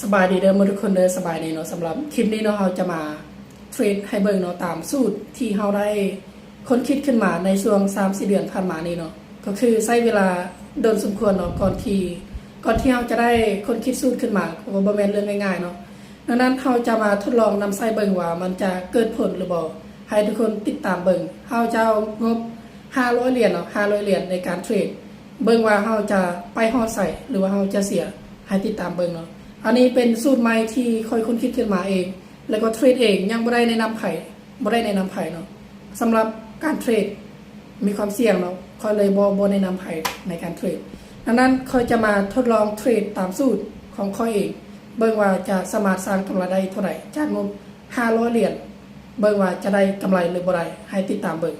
สบายดีเด้อมดทุกคนเด้อสบายดีเนาะสำหรับคลิปนี้เนาะเราจะมาเทรดให้เบิ่งเนาะตามสูตรที่เราได้ค้นคิดขึ้นมาในช่วง3-4เดือนผ่านมานี้เนาะก็คือใช้เวลาเดินสมควรเนาะก่อนที่ก่อนที่เราจะได้ค้นคิดสูตรขึ้นมาเพราะว่าบ่แม่นเรื่องง่ายๆเนาะดังนั้นเราจะมาทดลองนำใส่เบิ่งว่ามันจะเกิดผลหรือบ่ให้ทุกคนติดตามเบิ่งเราจะเอางบ500เหรียญเนาะ500เหรียญในการเทรดเบิ่งว่าเราจะไปฮอดใส่หรือว่าเราจะเสียให้ติดตามเบิ่งเนาะ อันนี้เป็นสูตรใหม่ที่ค่อยค้นคิดขึ้นมาเอง แล้วก็เทรดเองยังบ่ได้แนะนำไผ่บ่ได้แนะนำไผ่เนาะสำหรับการเทรดมีความเสี่ยงเนาะค่อยเลยบ่บ่แนะนำไผ่ในการเทรดดังนั้นค่อยจะมาทดลองเทรดตามสูตรของค่อยเอง เบิ่งว่าจะสามารถสร้างกำไรได้เท่าไหร่จากงบ500เหรียญเบิ่งว่าจะได้กำไรหรือบ่ได้ให้ติดตามเบิ่ง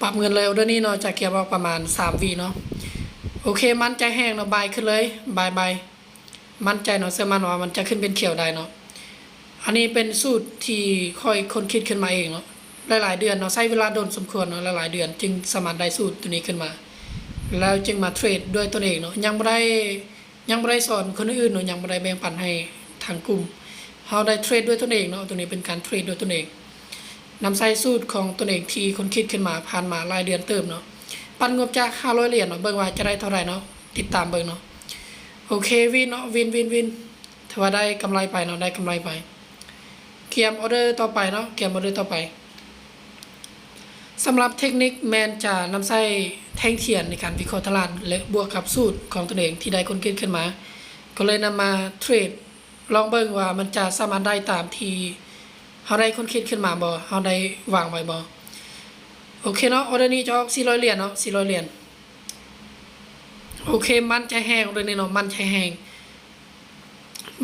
ปรับเงินเร็วด้วยนี่เนาะจะเกียร์ว่าประมาณ3วีเนาะโอเคมันใจแห้งเนาะบายขึ้นเลยบายบาย มั่นใจเนาะเสื้อมันว่ามันจะขึ้นเป็นเขียวได้เนาะอันนี้เป็นสูตรที่ค่อยคนคิดขึ้นมาเองเนาะหลายๆเดือนเนาะใช้เวลาโดนสมควรเนาะหลายๆเดือน จึงสามารถได้สูตรตัวนี้ขึ้นมา แล้วจึงมาเทรดด้วยตนเองเนาะยังไม่ได้ยังไม่ได้สอนคนอื่นเนาะยังไม่ได้แบ่งปันให้ทางกลุ่มเราได้เทรดด้วยตนเองเนาะตัวนี้เป็นการเทรดด้วยตนเองนำใส่สูตรของตนเองที่คนคิดขึ้นมาผ่านมาหลายเดือนเติมเนาะปันงบจาก500เหรียญเนาะเบิ่งว่าจะได้เท่าไหร่เนาะติดตามเบิ่งเนาะ โอเควินเนาะวินวินวินถือว่าได้กำไรไปเนาะได้กำไรไป เกียมออเดอร์ต่อไปเนาะเกียมออเดอร์ต่อไปสำหรับเทคนิคแมนจะนำใส่แท่งเทียนในการวิเคราะห์ตลาดและบวกกับสูตรของตนเองที่ได้คนคิดขึ้นมา ก็เลยนำมาเทรดลองเบิ่งว่ามันจะสามารถได้ตามที่เฮาได้คนคิดขึ้นมาบ่เฮาได้วางไว้บ่โอเคเนาะออเดอร์นี้จะออก400เหรียญเนาะ400เหรียญ โอเค มันใจแห้งเดอร์นี้เนาะมันใจแห้ง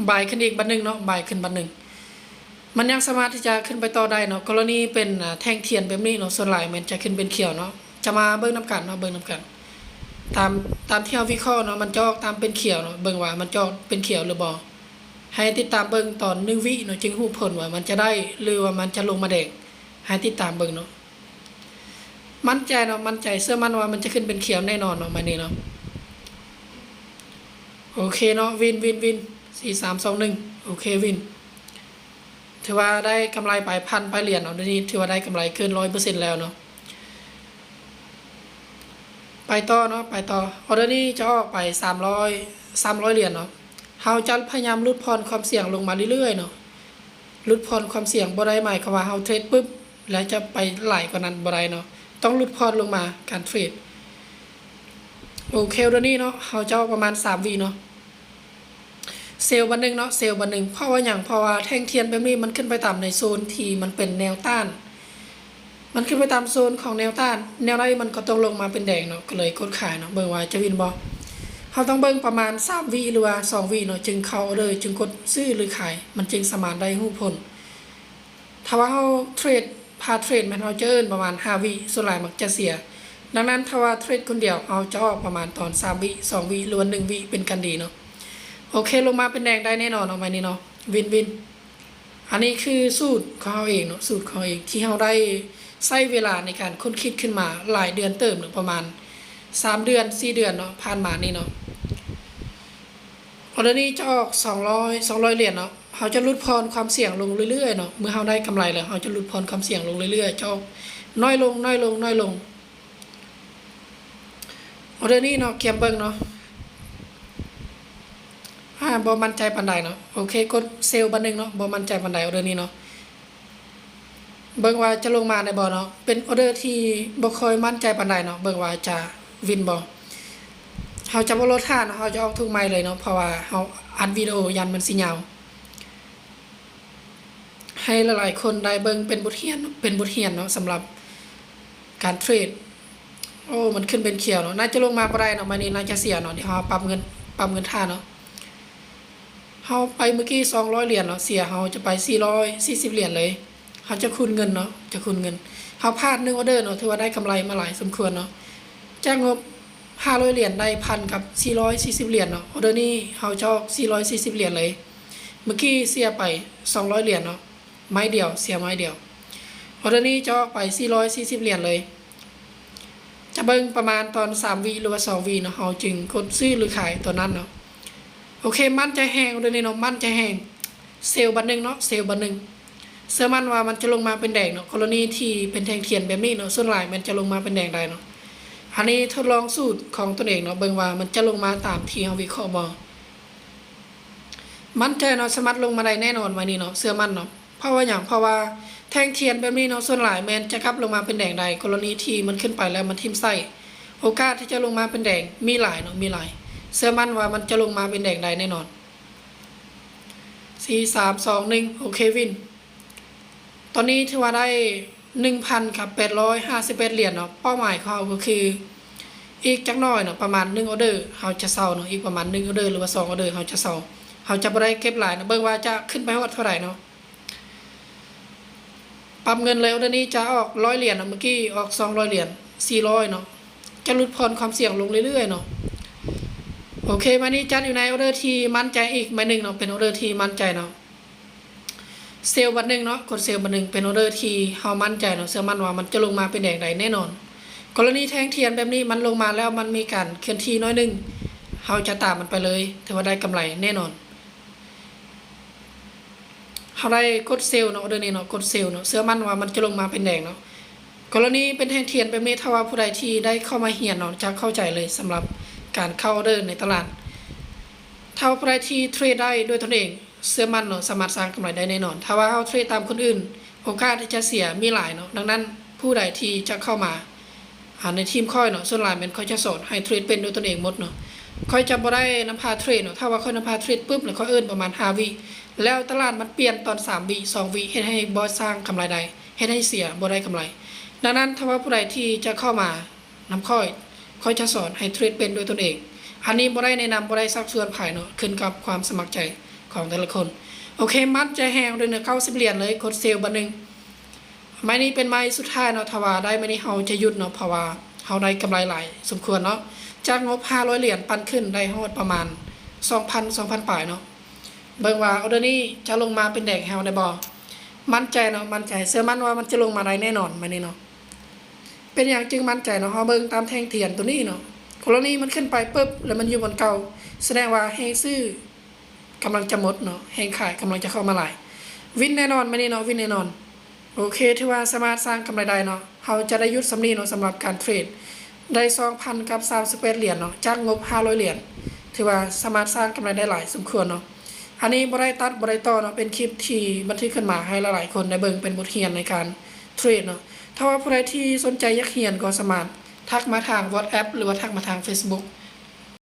บายขึ้นอีกบัดหนึ่งเนาะบายขึ้นบัดหนึ่งมันยังสามารถที่จะขึ้นไปต่อได้เนาะกรณีเป็นแท่งเทียนแบบนี้เนาะส่วนหลายมันจะขึ้นเป็นเขียวเนาะจะมาเบิ่งนํกันเนาะเบิ่งนํกัน ตามตามที่เฮาวิเคราะห์เนาะมันจะอกตามเป็นเขียวเนาะเบิ่งว่ามันจะอกเป็นเขียวหรือบ่ให้ติดตามเบิ่งตอนหนึ่งวิเนาะจึงฮู้ผลว่ามันจะได้หรือว่ามันจะลงมาแดงให้ติดตามเบิ่งเนาะมั่นใจเนาะมั่นใจเสื้อมันว่ามันจะขึ้นเป็นเขียวแน่นอนเนาะมาเนี่เนาะ โอเคเนาะวินวินวินสี่สามสองหนึ่งโอเควิน ถือว่าได้กำไรไปพันไปเหรียญเนาะเดี๋ยวนี้ถือว่าได้กำไรเกินร้อยเปอร์เซ็นต์แล้วเนาะไปต่อเนาะไปต่อออเดอร์นี้จะออกไปสามร้อยสามร้อยเหรียญเนาะเราจะพยายามลดพรความเสี่ยงลงมาเรื่อยๆเนาะลดพรความเสี่ยงบ่ได้หมายความว่าเราเทรดปุ๊บแล้วจะไปไหลกว่านั้นบ่ได้เนาะต้องลดพรลงมาการเทรด โอเคเดี๋ยวนี้เนาะเราจะเอาประมาณ3วีเนาะเซลล์บันหนึงเนาะเซลล์บันหนึงเพราะว่าอย่างเพราะว่าแท่งเทียนแบบนี้มันขึ้นไปตามในโซนที่มันเป็นแนวต้าน มันขึ้นไปตามโซนของแนวต้าน แนวใดมันก็ต้องลงมาเป็นแดงเนาะก็เลยกดขายเนาะเบิ่งว่าจะวินบ่เขาต้องเบิ่งประมาณ3วิหรือว่า2วิเนาะจึงเข้าเลย จึงกดซื้อหรือขาย มันจึงสมารถได้รูปผลถ้าว่าเขาเทรดพาเทรดมันเขาจะเอิ้นประมาณ5วิส่วนหลายมักจะเสีย ดังนั้นถ้าว่าเทรดคนเดียวเอาจะออกประมาณตอน3วิ2วิหรือว่า1วิเป็นกันดีเนาะโอเคลงมาเป็นแดงได้แน่นอนเอาไหมนี่เนาะวินวินอันนี้คือสูตรของเขาเองเนาะสูตรของเขาเองที่เขาได้ใช้เวลาในการค้นคิดขึ้นมาหลายเดือนเติมเนาะประมาณสามเดือนสี่เดือนเนาะผ่านมานี่เนาะออเดอร์นี้จะออก200 200เหรียญเนาะเขาจะลดพรความเสี่ยงลงเรื่อยๆเนาะเมื่อเขาได้กำไรแล้วเขาจะลดพรความเสี่ยงลงเรื่อยๆจะออกน้อยลงน้อยลงน้อยลง เดอร์นี้เนาะเกียมเบิ้งเนาะอ่าบ่มั่นใจปานใดเนาะโอเคกดเซลล์บันหนึ่งเนาะบ่มั่นใจปานใดออเดอร์นี้เนาะเบิ่งว่าจะลงมาในบ่เนาะเป็นออเดอร์ที่บ่ค่อยมั่นใจปานใดเนาะเบิ่งว่าจะวินบ่เขาจะบ่ลดท่าเนาะเขาจะออกทุกไม้เลยเนาะเพราะว่าเขาอัดวิดีโอยันมันสิยาวให้หลายๆคนได้เบิ่งเป็นบทเรียนเป็นบทเรียนเนาะสำหรับการเทรด อ้มันขึ้นเป็นเขียวเนาะน่าจะลงมาบ่ได้เนาะมันนี้น่าจะเสียเนาะเดี๋ยวเขาปรับเงินปรับเงินท่าเนาะเฮาไปเมื่อกี้200เหรียญเนาะเสียเฮาจะไป440เหรียญเลยเขาจะคูณเงินเนาะจะคูณเงินเฮาพลาดหนึ่งออเดอร์เนาะถือว่าได้กำไรมาหลายสมควรเนาะจ้ากงบห้าร้อยเหรียญได้พันกับสี่ร้อยสี่สิบเหรียญเนาะออเดอร์นี้เขาจะออกสี่ร้อยสี่สิบเหรียญเลย เมื่อกี้เสียไปสองร้อยเหรียญเนาะไม้เดียวเสียไม้เดียวออเดอร์นี้จะออกไปสี่ร้อยสี่สิบเหรียญเลย จะเบิ่งประมาณตอนสามวีหรือว่าสองวีเนาะเขาจึงกดซื้อหรือขายตัวนั้นเนาะโอเค มันใจแหงเดี๋ยวนี้เนาะมันใจแหงเซลล์บันหนึ่งเนาะเซลล์บันหนึ่งเสื้อมันว่ามันจะลงมาเป็นแดงเนาะกรณีที่เป็นแทงเทียนแบบนี้เนาะส่วนหลายมันจะลงมาเป็นแดงได้เนาะอันนี้ทดลองสูตรของตนเองเนาะเบิ่งว่ามันจะลงมาตามที่เฮาวิเคราะห์บ่มันใจเนาะสามารลงมาได้แน่นอนวันนี้เนาะเสื้อมันเนาะเพราะว่าอย่างเพราะว่า แทงเทียนแบบนี้เนาะส่วนหลายแมนจะกลับลงมาเป็นแดงใดกรณีที่มันขึ้นไปแล้วมันทิ่มไส้โอกาสที่จะลงมาเป็นแดงมีหลายเนาะมีหลายเสื้อมันว่ามันจะลงมาเป็นแดงใดแน่นอนสี่สามสองหนึ่งโอเควิน ตอนนี้ถือว่าได้หนึ่งพันกับแปดร้อยห้าสิบเอ็ดเหรียญเนาะเป้าหมายของเขาก็คือ อีกจักหน่อยเนาะประมาณหนึ่งออเดอร์เขาจะเซาเนาะอีกประมาณหนึ่งออเดอร์หรือว่าสองออเดอร์เขาจะเซาเขาจะบ่ได้เก็บหลายนะเบิ่งว่าจะขึ้นไปฮอดเท่าไหร่เนาะ ปรับเงินเลยออเดอร์นี้จะออกร้อยเหรียญเนาะเมื่อกี้ออกสองร้อยเหรียญสี่ร้อยเนาะจะลดผ่อนความเสี่ยงลงเรื่อยๆเนาะโอเคมานี่จันอยู่ในออเดอร์ที่มั่นใจอีกใบหนึ่งเนาะเป็นออเดอร์ที่มั่นใจเนาะเซลล์บัตรหนึ่งเนาะกดเซลล์บัตรหนึ่งเป็นออเดอร์ที่เฮามั่นใจเนาะเชื่อมั่นว่ามันจะลงมาเป็นแดงใดแน่นอน กรณีแท่งเทียนแบบนี้มันลงมาแล้วมันมีการเคลื่อนที่น้อยหนึงเฮาจะตามมันไปเลยถือว่าได้กำไรแน่นอน เฮาได้กดเซลล์เนาะเดอร์นี้เนาะกดเซลล์เนาะเชื่อมั่นว่ามันจะลงมาเป็นแดงเนาะกรณีเป็นแท่งเทียนแบบนี้ถ้าว่าผู้ใดที่ได้เข้ามาเฮียนเนาะจะเข้าใจเลยสำหรับการเข้าเดอร์ในตลาดถ้าผู้ใดที่เทรดได้ด้วยตนเองเสื้อมันเนาะสามารถสร้างกำไรได้แน่นอน ถ้าว่าเอาเทรดตามคนอื่นโอกาสที่จะเสียมีหลายเนาะดังนั้นผู้ใดที่จะเข้ามาในทีมค่อยเนาะส่วนหลายมันค่อยจะสอนให้เทรดเป็นด้วยตนเองหมดเนาะค่อยจะบ่ได้นำพาเทรดเนาะถ้าว่าค่อยนำพาเทรดปุ๊บแล้วค่อยเอิ้นประมาณ5วิ แล้วตลาดมันเปลี่ยนตอน3วิ2วิเฮ็ดให้บ่สร้างกำไรได้เฮ็ดให้เสียบ่ได้กำไร ดังนั้นถ้าว่าผู้ใดที่จะเข้ามานำค่อยค่อยจะสอนให้เทรดเป็นด้วยตนเอง อันนี้บ่ได้แนะนำบ่ได้ซักชวนภายเนาะขึ้นกับความสมัครใจของแต่ละคน โอเค มัดใจแหงด้วยเนื้อเก้าสิบเหรียญเลยกดเซลบันหนึ่งไม้นี้เป็นไม้สุดท้ายเนาะถ้าว่าได้ไม้นี้เฮาจะหยุดเนาะเพราะว่าเฮาได้กำไรหลายสมควรเนาะจากงบ500เหรียญปันขึ้นได้ฮอดประมาณ2,000 2,000ปลายเนาะ เบิ่งว่าออเดอร์นี้จะลงมาเป็นแดงเฮาได้บ่มั่นใจเนาะมั่นใจเชื่อมั่นว่ามันจะลงมาได้แน่นอนไม้นี้เนาะเป็นอย่างจึงมั่นใจเนาะเฮาเบิ่งตามแท่งเทียนตัวนี้เนาะกรณีมันขึ้นไปปุ๊บแล้วมันอยู่บนเก่าแสดงว่าแหงซื้อกำลังจะหมดเนาะแหงขายกำลังจะเข้ามาหลายวินแน่นอนม่แน่เนอนวินแน่นอน โอเคที่ว่าสามารถสร้างกำไรได้เนาะเขาจะได้ยุดสำนีเนาะสำหรับการเทรดได้สองพันกับสามสิบเอ็ดเหรียญเนาะจากงบห้าร้อยเหรียญถือว่าสามารถสร้างกำไรได้หลายสมควรเนาะ อันนี้บริตัดบริต่อเนาะเป็นคลิปที่บันทึกขึ้นมาให้หลายๆคนได้เบิ่งเป็นบทเรียนในการเทรดเนาะถ้าว่าผู้ใดที่สนใจอยากเรียนก็สามารถทักมาทาง WhatsApp หรือว่าทักมาทาง Facebook